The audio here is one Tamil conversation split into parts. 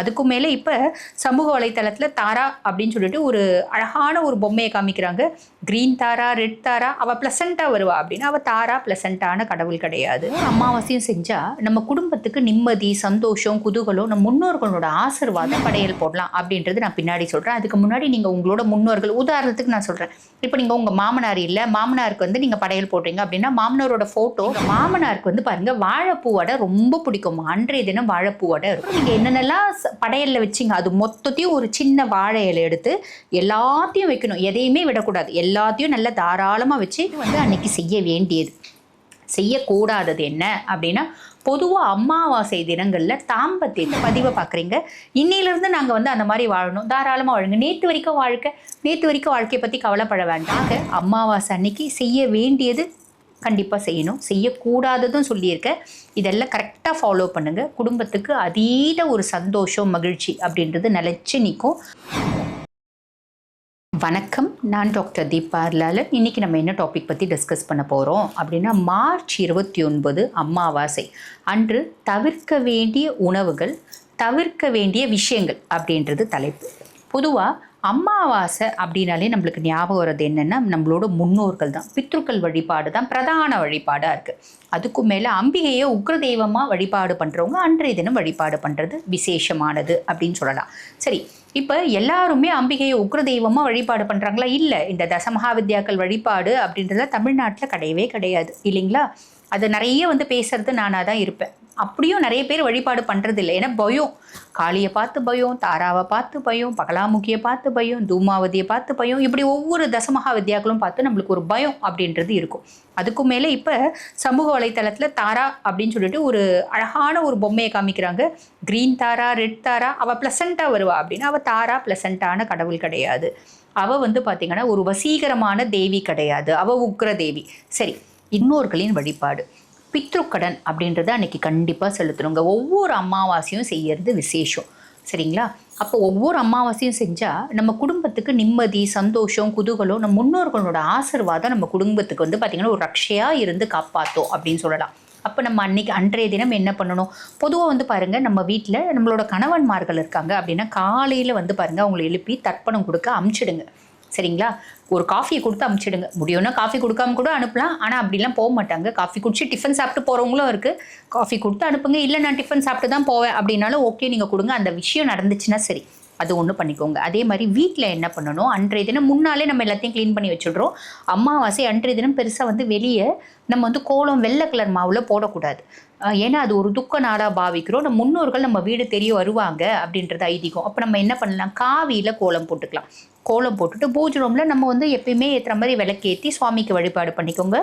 அதுக்கும் மேலே இப்போ சமூக வலைத்தளத்தில் தாரா அப்படின்னு சொல்லிட்டு ஒரு அழகான ஒரு பொம்மையை காமிக்கிறாங்க. க்ரீன் தாரா ரெட் தாரா அவள் ப்ளசண்ட்டாக வருவா அப்படின்னு. அவள் தாரா ப்ளசண்ட்டான கடவுள் கிடையாது. அமாவாசையும் செஞ்சால் நம்ம குடும்பத்துக்கு நிம்மதி சந்தோஷம் குதூகலம் நம்ம முன்னோர்களோட ஆசீர்வாதம் படையல் போடலாம் அப்படின்றது நான் பின்னாடி சொல்கிறேன் அதுக்கு முன்னாடி நீங்கள் உங்களோட முன்னோர்கள் உதாரணத்துக்கு நான் சொல்கிறேன் இப்போ நீங்கள் உங்கள் மாமனார் இல்லை மாமனாருக்கு வந்து நீங்கள் படையல் போடுறீங்க அப்படின்னா மாமனாரோட ஃபோட்டோ மாமனாருக்கு வந்து பாருங்கள் வாழைப்பூ வடை ரொம்ப பிடிக்கும். அன்றைய தினம் வாழைப்பூ வடை இருக்கும். நீங்கள் என்னென்னலாம் படையலில் வச்சிங்க. அது மொத்தத்தையும் ஒரு சின்ன வாழை இலை எடுத்து எல்லாத்தையும் வைக்கணும். எதையுமே விடக்கூடாது. எல்லாத்தையும் நல்லா தாராளமாக வச்சு வந்து அன்னைக்கு செய்ய வேண்டியது. செய்யக்கூடாதது என்ன அப்படின்னா பொதுவாக அமாவாசை தினங்களில் தாம்பத்தியத்தை பதிவை பார்க்குறீங்க இன்னிலிருந்து நாங்கள் வந்து அந்த மாதிரி வாழணும். தாராளமாக வாழுங்க. நேற்று வரைக்கும் வாழ்க்கை. நேற்று வரைக்கும் வாழ்க்கையை பற்றி கவலைப்பட வேண்டாம். அமாவாசை அன்னைக்கு செய்ய வேண்டியது கண்டிப்பாக செய்யணும். செய்யக்கூடாததும் சொல்லியிருக்கேன் இதெல்லாம் கரெக்டாக ஃபாலோ பண்ணுங்கள் குடும்பத்துக்கு அதீத ஒரு சந்தோஷம் மகிழ்ச்சி அப்படின்றது நிலச்சி நிற்கும் வணக்கம். நான் டாக்டர் தீபார்லாலன் லாலன் இன்னைக்கு நம்ம என்ன டாபிக் பற்றி டிஸ்கஸ் பண்ண போகிறோம் அப்படின்னா மார்ச் இருபத்தி ஒன்பது அமாவாசை. அன்று தவிர்க்க வேண்டிய உணவுகள் தவிர்க்க வேண்டிய விஷயங்கள் அப்படின்றது தலைப்பு. பொதுவாக அமாவாசை அப்படின்னாலே நம்மளுக்கு ஞாபகம் வர்றது என்னென்னா நம்மளோட முன்னோர்கள் தான். பித்ருக்கள் வழிபாடு தான் பிரதான வழிபாடாக இருக்குது அதுக்கும் மேலே அம்பிகையை உக்ர தெய்வமாக வழிபாடு பண்ணுறவங்க அன்றைய தினம் வழிபாடு பண்ணுறது விசேஷமானது அப்படின்னு சொல்லலாம். சரி இப்போ எல்லாருமே அம்பிகையை உக்ர தெய்வமாக வழிபாடு பண்ணுறாங்களா இல்லை. இந்த தசமகா வித்யாக்கள் வழிபாடு அப்படின்றத தமிழ்நாட்டில் கிடையவே கிடையாது. இல்லைங்களா? அது நிறைய வந்து பேசுறது நானாக தான் இருப்பேன். அப்படியும் நிறைய பேர் வழிபாடு பண்ணுறது இல்லை ஏன்னா பயம். காளியை பார்த்து பயம் தாராவை பார்த்து பயம் பகலாமுகியை பார்த்து பயம் தூமாவதியை பார்த்து பயம். இப்படி ஒவ்வொரு தசமகா வித்யாக்களும் பார்த்து நம்மளுக்கு ஒரு பயம் அப்படின்றது இருக்கும். அதுக்கும் மேலே இப்போ சமூக வலைத்தளத்தில் தாரா அப்படின்னு சொல்லிட்டு ஒரு அழகான ஒரு பொம்மையை காமிக்கிறாங்க. க்ரீன் தாரா ரெட் தாரா அவள் ப்ளசண்ட்டாக வருவா அப்படின்னு. அவள் தாரா ப்ளசண்ட்டான கடவுள் கிடையாது. அவள் வந்து பார்த்திங்கன்னா ஒரு வசீகரமான தேவி கிடையாது. அவள் உக்ர தேவி. சரி இன்னோர்களின் வழிபாடு. பித்ருக்கடன் அப்படின்றத அன்னைக்கு கண்டிப்பாக செலுத்தணுங்க. ஒவ்வொரு அமாவாசையும் செய்யறது விசேஷம். சரிங்களா? அப்போ ஒவ்வொரு அமாவாசையும் செஞ்சால் நம்ம குடும்பத்துக்கு நிம்மதி சந்தோஷம் குதூகலம் நம்ம முன்னோர்களோட ஆசீர்வாதம் நம்ம குடும்பத்துக்கு வந்து பார்த்திங்கன்னா ஒரு ரக்ஷையாக இருந்து காப்பாற்றும் அப்படின்னு சொல்லலாம். அப்போ நம்ம அன்னைக்கு அன்றைய தினம் என்ன பண்ணணும்? பொதுவாக வந்து பாருங்கள் நம்ம வீட்டில் நம்மளோட கணவன்மார்கள் இருக்காங்க அப்படின்னா காலையில் வந்து பாருங்கள் அவங்களை எழுப்பி தர்ப்பணம் கொடுக்க அமுச்சிடுங்க. சரிங்களா? ஒரு காஃபியை கொடுத்து அமுச்சிடுங்க. முடியும்னா காஃபி கொடுக்காம கூட அனுப்பலாம். ஆனால் அப்படிலாம் போக மாட்டாங்க. காஃபி குடிச்சு டிஃபன் சாப்பிட்டு போகிறவங்களும் இருக்குது காஃபி கொடுத்து அனுப்புங்க. இல்லை நான் டிஃபன் சாப்பிட்டு தான் போவேன் அப்படின்னாலும் ஓகே நீங்கள் கொடுங்க. அந்த விஷயம் நடந்துச்சுன்னா சரி. அது ஒன்று பண்ணிக்கோங்க. அதே மாதிரி வீட்டில் என்ன பண்ணணும்? அன்றைய தினம் முன்னாலே நம்ம எல்லாத்தையும் க்ளீன் பண்ணி வச்சுடுறோம். அமாவாசை அன்றைய தினம் பெருசாக வந்து வெளியே நம்ம வந்து கோலம் வெள்ளை கலர் மாவில் போடக்கூடாது. ஏன்னா அது ஒரு துக்க நாளாக பாவிக்கிறோம். நம்ம முன்னோர்கள் நம்ம வீடு தெரிய வருவாங்க அப்படின்றது ஐதீகம். அப்போ நம்ம என்ன பண்ணலாம்? காவியில் கோலம் போட்டுக்கலாம். கோலம் போட்டுட்டு பூஜை ரூமில் நம்ம வந்து எப்பயுமே ஏற்றுற மாதிரி விளக்கேற்றி சுவாமிக்கு வழிபாடு பண்ணிக்கோங்க.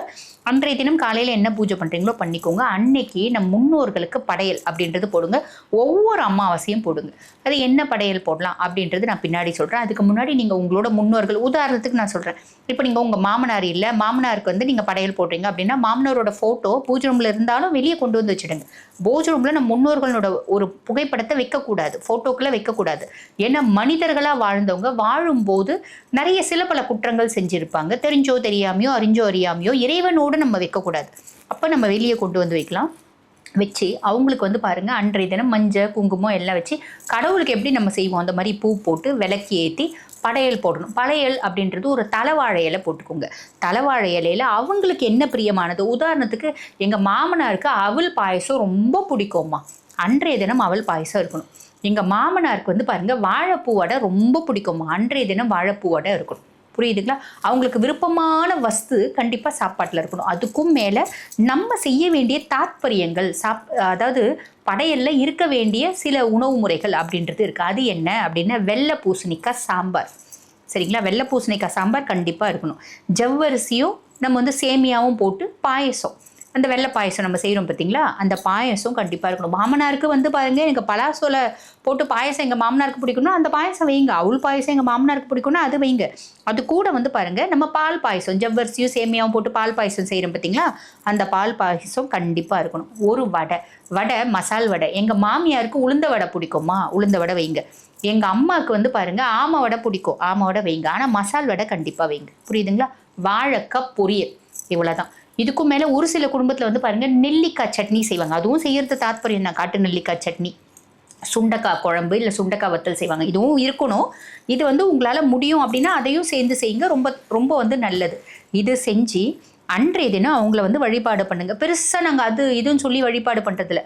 அன்றைய தினம் காலையில் என்ன பூஜை பண்ணுறீங்களோ பண்ணிக்கோங்க. அன்னைக்கு நம் முன்னோர்களுக்கு படையல் அப்படின்றது போடுங்க. ஒவ்வொரு அமாவாசையும் போடுங்க. அது என்ன படையல் போடலாம் அப்படின்றது நான் பின்னாடி சொல்கிறேன் அதுக்கு முன்னாடி நீங்கள் உங்களோட முன்னோர்கள் உதாரணத்துக்கு நான் சொல்கிறேன் இப்போ நீங்கள் உங்கள் மாமனார் இல்லை மாமனாருக்கு வந்து நீங்கள் படையல் போடுறீங்க அப்படின்னா மாமனாரோட ஃபோட்டோ பூஜை ரூமில் இருந்தாலும் வெளியே கொண்டு வந்து வச்சுடுங்க. பூஜை ரூமில் நம்ம முன்னோர்களோட ஒரு புகைப்படத்தை வைக்கக்கூடாது ஃபோட்டோக்களை வைக்கக்கூடாது. ஏன்னா மனிதர்களாக வாழ்ந்தவங்க வாழும்போது நிறைய சில பல குற்றங்கள் செஞ்சுருப்பாங்க. தெரிஞ்சோ தெரியாமையோ அறிஞ்சோ அறியாமையோ இறைவனோடு நம்ம வைக்கக்கூடாது. அப்போ நம்ம வெளியே கொண்டு வந்து வைக்கலாம். வச்சு அவங்களுக்கு வந்து பாருங்கள் அன்றைய தினம் மஞ்சள் குங்குமம் எல்லாம் வச்சு கடவுளுக்கு எப்படி நம்ம செய்வோம்? அந்த மாதிரி பூ போட்டு விளக்கி ஏற்றி படையல் போடணும். படையல் அப்படின்றது ஒரு தலைவாழை இலை போட்டுக்கோங்க. தலைவாழை இலையில அவங்களுக்கு என்ன பிரியமானது? உதாரணத்துக்கு எங்கள் மாமனாருக்கு அவல் பாயசம் ரொம்ப பிடிக்கும்மா. அன்றைய தினம் அவள் பாயசம் இருக்கணும். எங்கள் மாமனாருக்கு வந்து பாருங்கள் வாழைப்பூ வடை ரொம்ப பிடிக்கும்மா. அன்றைய தினம் வாழைப்பூ வடை இருக்கணும். புரியுதுங்களா? அவங்களுக்கு விருப்பமான வஸ்து கண்டிப்பாக சாப்பாட்டில் இருக்கணும். அதுக்கும் மேலே நம்ம செய்ய வேண்டிய தாத்பரியங்கள் சாப் அதாவது படையல்ல இருக்க வேண்டிய சில உணவு முறைகள் அப்படின்றது இருக்குது அது என்ன அப்படின்னா வெள்ளை பூசணிக்காய் சாம்பார். சரிங்களா? வெள்ளை பூசணிக்காய் சாம்பார் கண்டிப்பாக இருக்கணும். ஜவ்வரிசியும் நம்ம வந்து சேமியாவும் போட்டு பாயசம். அந்த வெள்ளை பாயசம் நம்ம செய்கிறோம் பார்த்தீங்களா அந்த பாயசம் கண்டிப்பாக இருக்கணும். மாமனாருக்கு வந்து பாருங்கள் எனக்கு பலாசோல போட்டு பாயசம் எங்கள் மாமனாருக்கு பிடிக்கணும் அந்த பாயசம் வைங்க. அவுள் பாயசம் எங்கள் மாமனாருக்கு பிடிக்கணும் அது வைங்க. அது கூட வந்து பாருங்கள் நம்ம பால் பாயசம் ஜவ்வரிசியும் சேமியாவும் போட்டு பால் பாயசம் செய்கிறோம் பார்த்தீங்களா அந்த பால் பாயசம் கண்டிப்பாக இருக்கணும். ஒரு வடை வடை மசால் வடை. எங்கள் மாமியாருக்கு உளுந்த வடை பிடிக்குமா உளுந்த வடை வைங்க. எங்கள் அம்மாவுக்கு வந்து பாருங்க ஆமை வடை பிடிக்கும். ஆமை வடை வைங்க. ஆனால் மசால் வடை கண்டிப்பாக வைங்க. புரியுதுங்களா? வாழைக்காய் பொரியல். இவ்வளோதான் இதுக்கும் மேலே ஒரு சில குடும்பத்தில் வந்து பாருங்க நெல்லிக்காய் சட்னி செய்வாங்க. அதுவும் செய்யறது தாத்பரியம் தான். காட்டு நெல்லிக்காய் சட்னி. சுண்டக்காய் குழம்பு இல்லை சுண்டக்காய் வத்தல் செய்வாங்க. இதுவும் இருக்கணும். இது வந்து உங்களால் முடியும் அப்படின்னா அதையும் சேர்ந்து செய்யுங்க. ரொம்ப ரொம்ப வந்து நல்லது. இது செஞ்சு அன்றைய தினம் அவங்கள வந்து வழிபாடு பண்ணுங்க. பெருசாக நாங்கள் அது இதுன்னு சொல்லி வழிபாடு பண்ணுறதில்ல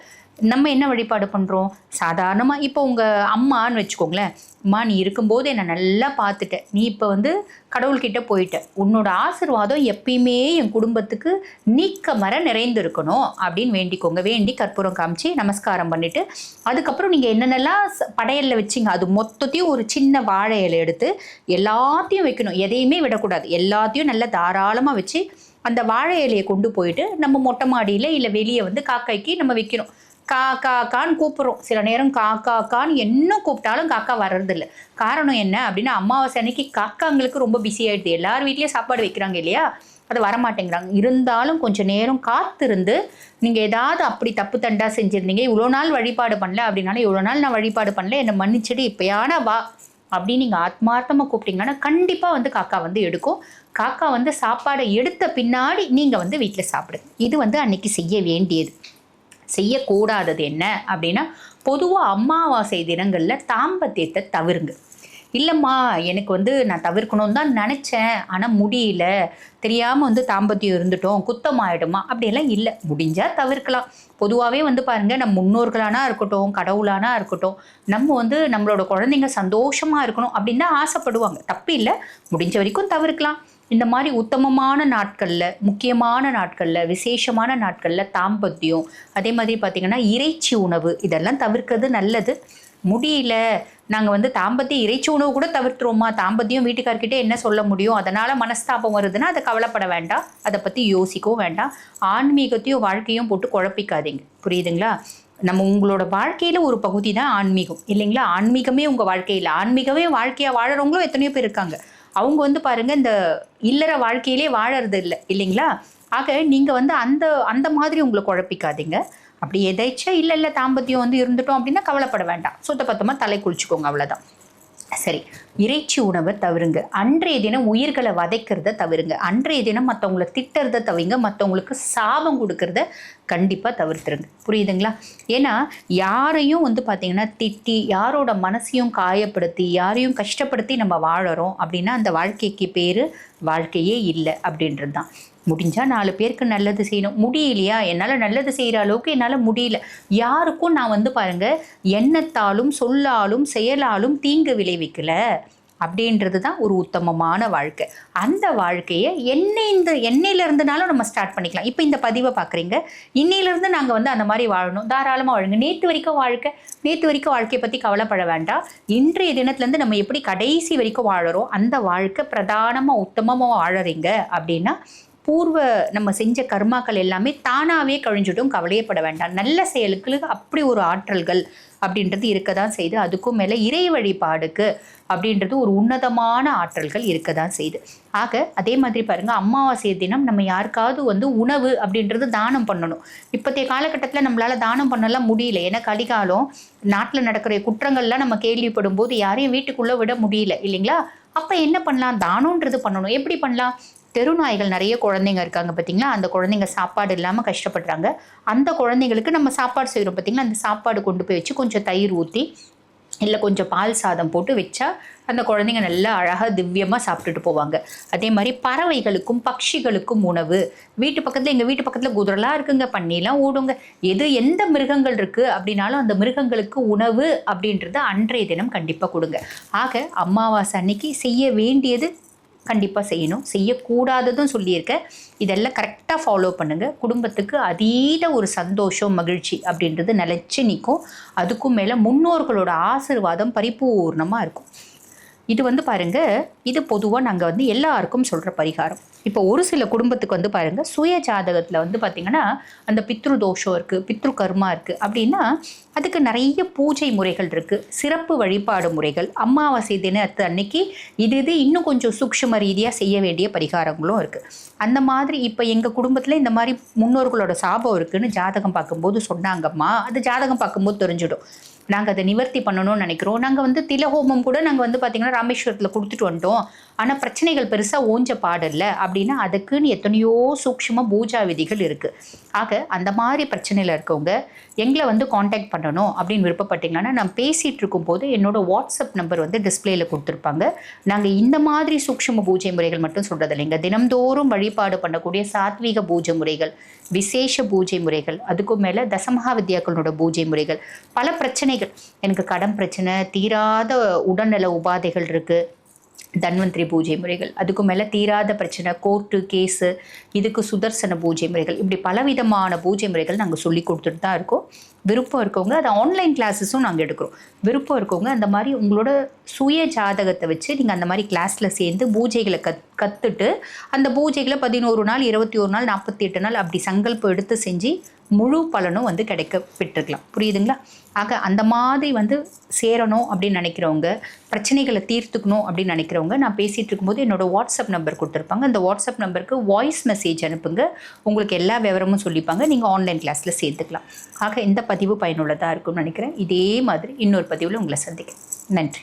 நம்ம என்ன வழிபாடு பண்ணுறோம் சாதாரணமாக இப்போ உங்கள் அம்மான்னு வச்சுக்கோங்களேன். அம்மா நீ இருக்கும்போது என்னை நல்லா பார்த்துட்ட. நீ இப்போ வந்து கடவுள்கிட்ட போயிட்ட. உன்னோட ஆசிர்வாதம் எப்பயுமே என் குடும்பத்துக்கு நீக்க மர நிறைந்திருக்கணும். அப்படின்னு வேண்டிக்கோங்க. வேண்டி கற்பூரம் காமிச்சு நமஸ்காரம் பண்ணிவிட்டு அதுக்கப்புறம் நீங்கள் என்னென்னலாம் படையலில் வச்சிங்க அது மொத்தத்தையும் ஒரு சின்ன வாழை இலை எடுத்து எல்லாத்தையும் வைக்கணும். எதையுமே விடக்கூடாது. எல்லாத்தையும் நல்லா தாராளமாக வச்சு அந்த வாழை இலையை கொண்டு போயிட்டு நம்ம மொட்டை மாடியில் இல்லை வெளியே வந்து காக்காய்க்கு நம்ம வைக்கணும். கா கா கான்னு கூப்பிட்றோம். சில நேரம் கா கான்னு என்ன கூப்பிட்டாலும் காக்கா வர்றதில்ல. காரணம் என்ன அப்படின்னா அமாவாசை அன்னைக்கு காக்காங்களுக்கு ரொம்ப பிஸி ஆகிடுது எல்லார் வீட்லேயும் சாப்பாடு வைக்கிறாங்க இல்லையா? அது வரமாட்டேங்கிறாங்க. இருந்தாலும் கொஞ்சம் நேரம் காத்திருந்து நீங்கள் ஏதாவது அப்படி தப்பு தண்டா செஞ்சுருந்தீங்க இவ்வளோ நாள் வழிபாடு பண்ணல அப்படின்னாலும் இவ்வளோ நாள் நான் வழிபாடு பண்ணல என்னை மன்னிச்சிடு இப்போயான வா அப்படின்னு நீங்கள் ஆத்மார்த்தமாக கூப்பிட்டீங்கன்னா கண்டிப்பாக வந்து காக்கா வந்து எடுக்கும். காக்கா வந்து சாப்பாடை எடுத்த பின்னாடி நீங்கள் வந்து வீட்டில் சாப்பிடுங்க இது வந்து அன்னைக்கு செய்ய வேண்டியது. செய்யக்கூடாதது என்ன அப்படின்னா பொதுவாக அமாவாசை தினங்களில் தாம்பத்தியத்தை தவிருங்க. இல்லைம்மா எனக்கு வந்து நான் தவிர்க்கணும்னு தான் நினச்சேன் ஆனால் முடியல. தெரியாமல் வந்து தாம்பத்தியம் இருந்துட்டோம் குத்தமாயிடுமா அப்படியெல்லாம் இல்லை. முடிஞ்சால் தவிர்க்கலாம். பொதுவாகவே வந்து பாருங்கள் நம்ம முன்னோர்களானா இருக்கட்டும் கடவுளானா இருக்கட்டும் நம்ம வந்து நம்மளோட குழந்தைங்க சந்தோஷமாக இருக்கணும் அப்படின்னு தான் ஆசைப்படுவாங்க. தப்பு இல்லை முடிஞ்ச வரைக்கும் தவிர்க்கலாம். இந்த மாதிரி உத்தமமான நாட்களில் முக்கியமான நாட்களில் விசேஷமான நாட்களில் தாம்பத்தியம் அதே மாதிரி பார்த்திங்கன்னா இறைச்சி உணவு இதெல்லாம் தவிர்க்கிறது நல்லது. முடியல நாங்கள் வந்து தாம்பத்திய இறைச்சி உணவு கூட தவிர்த்துருவோமா? தாம்பத்தியம் வீட்டுக்கார்கிட்ட என்ன சொல்ல முடியும்? அதனால் மனஸ்தாபம் வருதுன்னா அதை கவலைப்பட வேண்டாம். அதை பற்றி யோசிக்கவும் வேண்டாம். ஆன்மீகத்தையும் வாழ்க்கையும் போட்டு குழப்பிக்காதீங்க. புரியுதுங்களா? நம்ம உங்களோட வாழ்க்கையில் ஒரு பகுதி தான் ஆன்மீகம். இல்லைங்களா? ஆன்மீகமே உங்கள் வாழ்க்கையில். ஆன்மீகமே வாழ்க்கையாக வாழறவங்களும் எத்தனையோ பேர் இருக்காங்க. அவங்க வந்து பாருங்க இந்த இல்லற வாழ்க்கையிலே வாழறது இல்லை இல்லைங்களா? ஆக நீங்கள் வந்து அந்த அந்த மாதிரி உங்களை குழப்பிக்காதீங்க. அப்படி எதாச்சும் இல்லை இல்லை தாம்பத்தியம் வந்து இருந்துட்டோம் அப்படின்னா கவலைப்பட வேண்டாம். சுத்தபத்தமாக தலை குளிச்சுக்கோங்க அவ்வளோதான் சரி இறைச்சி உணவை தவிருங்க அன்றைய தினம் உயிர்களை வதைக்கிறத தவிருங்க அன்றைய தினம் மற்றவங்கள திட்டுறத தவிங்க மற்றவங்களுக்கு சாபம் கொடுக்கறத கண்டிப்பாக தவிர்த்துருங்க. புரியுதுங்களா? ஏன்னா யாரையும் வந்து பார்த்தீங்கன்னா திட்டி யாரோட மனசையும் காயப்படுத்தி யாரையும் கஷ்டப்படுத்தி நம்ம வாழறோம் அப்படின்னா அந்த வாழ்க்கைக்கு பேர் வாழ்க்கையே இல்லை அப்படின்றது தான். முடிஞ்சால் நாலு பேருக்கு நல்லது செய்யணும். முடியலையா? என்னால் நல்லது செய்கிற அளவுக்கு என்னால் முடியல. யாருக்கும் நான் வந்து பாருங்கள் எண்ணத்தாலும் சொல்லாலும் செயலாலும் தீங்கு விளைவிக்கலை. அப்படின்றது தான் ஒரு உத்தமமான வாழ்க்கை. அந்த வாழ்க்கையை என்னை இந்த எண்ணெயிலிருந்துனாலும் நம்ம ஸ்டார்ட் பண்ணிக்கலாம். இப்போ இந்த பதிவை பார்க்குறீங்க இன்னையிலேருந்து நாங்கள் வந்து அந்த மாதிரி வாழணும். தாராளமாக வாழுங்க. நேற்று வரைக்கும் வாழ்க்கை. நேற்று வரைக்கும் வாழ்க்கையை பற்றி கவலைப்பட வேண்டாம். இன்றைய தினத்துலேருந்து நம்ம எப்படி கடைசி வரைக்கும் வாழறோம்? அந்த வாழ்க்கை பிரதானமாக உத்தமமாக வாழறீங்க அப்படின்னா பூர்வ நம்ம செஞ்ச கர்மாக்கள் எல்லாமே தானாகவே கழிஞ்சிடும் கவலையப்பட வேண்டாம். நல்ல செயலுக்கு அப்படி ஒரு ஆற்றல்கள் அப்படின்றது இருக்க தான் செய்யுது அதுக்கும் மேலே இறை வழிபாடுக்கு அப்படின்றது ஒரு உன்னதமான ஆற்றல்கள் இருக்க தான் செய்யுது ஆக அதே மாதிரி பாருங்கள் அமாவாசை தினம் நம்ம யாருக்காவது வந்து உணவு அப்படின்றது தானம் பண்ணணும். இப்போத்தைய காலகட்டத்தில் நம்மளால் தானம் பண்ணலாம் முடியல. ஏன்னா கலிகாலம் நாட்டில் நடக்கிற குற்றங்கள்லாம் நம்ம கேள்விப்படும் போது யாரையும் வீட்டுக்குள்ளே விட முடியல இல்லைங்களா? அப்போ என்ன பண்ணலாம்? தானம்ன்றது பண்ணணும். எப்படி பண்ணலாம்? தெருநாய்கள் நிறைய குழந்தைங்க இருக்காங்க பார்த்தீங்களா அந்த குழந்தைங்க சாப்பாடு இல்லாமல் கஷ்டப்படுறாங்க. அந்த குழந்தைங்களுக்கு நம்ம சாப்பாடு செய்கிறோம் பார்த்தீங்களா அந்த சாப்பாடு கொண்டு போய் வச்சு கொஞ்சம் தயிர் ஊற்றி இல்லை கொஞ்சம் பால் சாதம் போட்டு வச்சா அந்த குழந்தைங்க நல்லா அழகாக திவ்யமாக சாப்பிட்டுட்டு போவாங்க. அதே மாதிரி பறவைகளுக்கும் பட்சிகளுக்கும் உணவு. வீட்டு பக்கத்தில் எங்கள் வீட்டு பக்கத்தில் குதிரலாம் இருக்குங்க. பண்ணிலாம் ஓடுங்க. எது எந்த மிருகங்கள் இருக்குது அப்படின்னாலும் அந்த மிருகங்களுக்கு உணவு அப்படின்றத அன்றைய தினம் கண்டிப்பாக கொடுங்க. ஆக அமாவாசை அன்னைக்கு செய்ய வேண்டியது கண்டிப்பாக செய்யணும். செய்யக்கூடாததும் சொல்லியிருக்கேன் இதெல்லாம் கரெக்டாக ஃபாலோ பண்ணுங்கள் குடும்பத்துக்கு அதீத ஒரு சந்தோஷம் மகிழ்ச்சி அப்படின்றது நிலச்சி நிற்கும் அதுக்கும் மேலே முன்னோர்களோட ஆசிர்வாதம் பரிபூர்ணமாக இருக்கும். இது வந்து பாருங்க இது பொதுவாக நாங்கள் வந்து எல்லாருக்கும் சொல்கிற பரிகாரம். இப்போ ஒரு சில குடும்பத்துக்கு வந்து பாருங்க சுய ஜாதகத்தில் வந்து பார்த்திங்கன்னா அந்த பித்ரு தோஷம் இருக்குது பித்ரு கர்மா இருக்குது அப்படின்னா அதுக்கு நிறைய பூஜை முறைகள் இருக்குது சிறப்பு வழிபாடு முறைகள் அமாவாசை தினத்து அன்னைக்கு இது இது இன்னும் கொஞ்சம் சூக்ஷ்ம ரீதியாக செய்ய வேண்டிய பரிகாரங்களும் இருக்குது அந்த மாதிரி இப்போ எங்கள் குடும்பத்தில் இந்த மாதிரி முன்னோர்களோட சாபம் இருக்குதுன்னு ஜாதகம் பார்க்கும்போது சொன்னாங்கம்மா. அது ஜாதகம் பார்க்கும்போது தெரிஞ்சிடும். நாங்கள் அதை நிவர்த்தி பண்ணணும்னு நினைக்கிறோம். நாங்கள் வந்து திலஹோமம் கூட நாங்கள் வந்து பார்த்திங்கன்னா ராமேஸ்வரத்தில் கொடுத்துட்டு வந்துட்டோம். ஆனால் பிரச்சனைகள் பெருசாக ஓஞ்ச பாடல்ல அப்படின்னா அதுக்குன்னு எத்தனையோ சூக்ஷ்ம பூஜா விதிகள் இருக்குது ஆக அந்த மாதிரி பிரச்சனையில் இருக்கவங்க எங்களை வந்து காண்டாக்ட் பண்ணணும் அப்படின்னு விருப்பப்பட்டீங்கன்னா நான் பேசிகிட்டு இருக்கும்போது என்னோடய வாட்ஸ்அப் நம்பர் வந்து டிஸ்பிளேயில் கொடுத்துருப்பாங்க. நாங்கள் இந்த மாதிரி சூக்ஷ்ம பூஜை முறைகள் மட்டும் சொல்கிறது இல்லைங்க தினம்தோறும் வழிபாடு பண்ணக்கூடிய சாத்வீக பூஜை முறைகள் விசேஷ பூஜை முறைகள் அதுக்கும் மேலே தசமகா வித்யாக்களோட பூஜை முறைகள் பல பிரச்சனைகள். எனக்கு கடன் பிரச்சனை தீராத உடல்நல உபாதைகள் இருக்குது தன்வந்திரி பூஜை முறைகள் அதுக்கு மேலே தீராத பிரச்சனை கோர்ட்டு கேஸு இதுக்கு சுதர்சன பூஜை முறைகள் இப்படி பலவிதமான பூஜை முறைகள் நாங்கள் சொல்லி கொடுத்துட்டு தான் இருக்கோம். விருப்பம் இருக்கவங்க அது ஆன்லைன் கிளாஸஸும் நாங்கள் எடுக்கிறோம். விருப்பம் இருக்கவங்க அந்த மாதிரி உங்களோட சுய ஜாதகத்தை வச்சு நீங்கள் அந்த மாதிரி கிளாஸில் சேர்ந்து பூஜைகளை கத் கற்றுட்டு அந்த பூஜைகளை பதினோரு நாள் இருபத்தி ஒரு நாள் நாற்பத்தி எட்டு நாள் அப்படி சங்கல்பம் எடுத்து செஞ்சு முழு பலனும் வந்து கிடைக்க பெற்றுக்கலாம் புரியுதுங்களா? ஆக அந்த மாதிரி வந்து சேரணும் அப்படின்னு நினைக்கிறவங்க பிரச்சனைகளை தீர்த்துக்கணும் அப்படின்னு நினைக்கிறவங்க நான் பேசிகிட்டு இருக்கும்போது என்னோடய வாட்ஸ்அப் நம்பர் கொடுத்துருப்பாங்க. அந்த வாட்ஸ்அப் நம்பருக்கு வாய்ஸ் மெசேஜ் அனுப்புங்க. உங்களுக்கு எல்லா விவரமும் சொல்லிப்பாங்க. நீங்கள் ஆன்லைன் கிளாஸில் சேர்த்துக்கலாம். ஆக இந்த பதிவு பயனுள்ளதாக இருக்கும்னு நினைக்கிறேன். இதே மாதிரி இன்னொரு பதிவில் உங்களை சந்திக்கிறேன். நன்றி.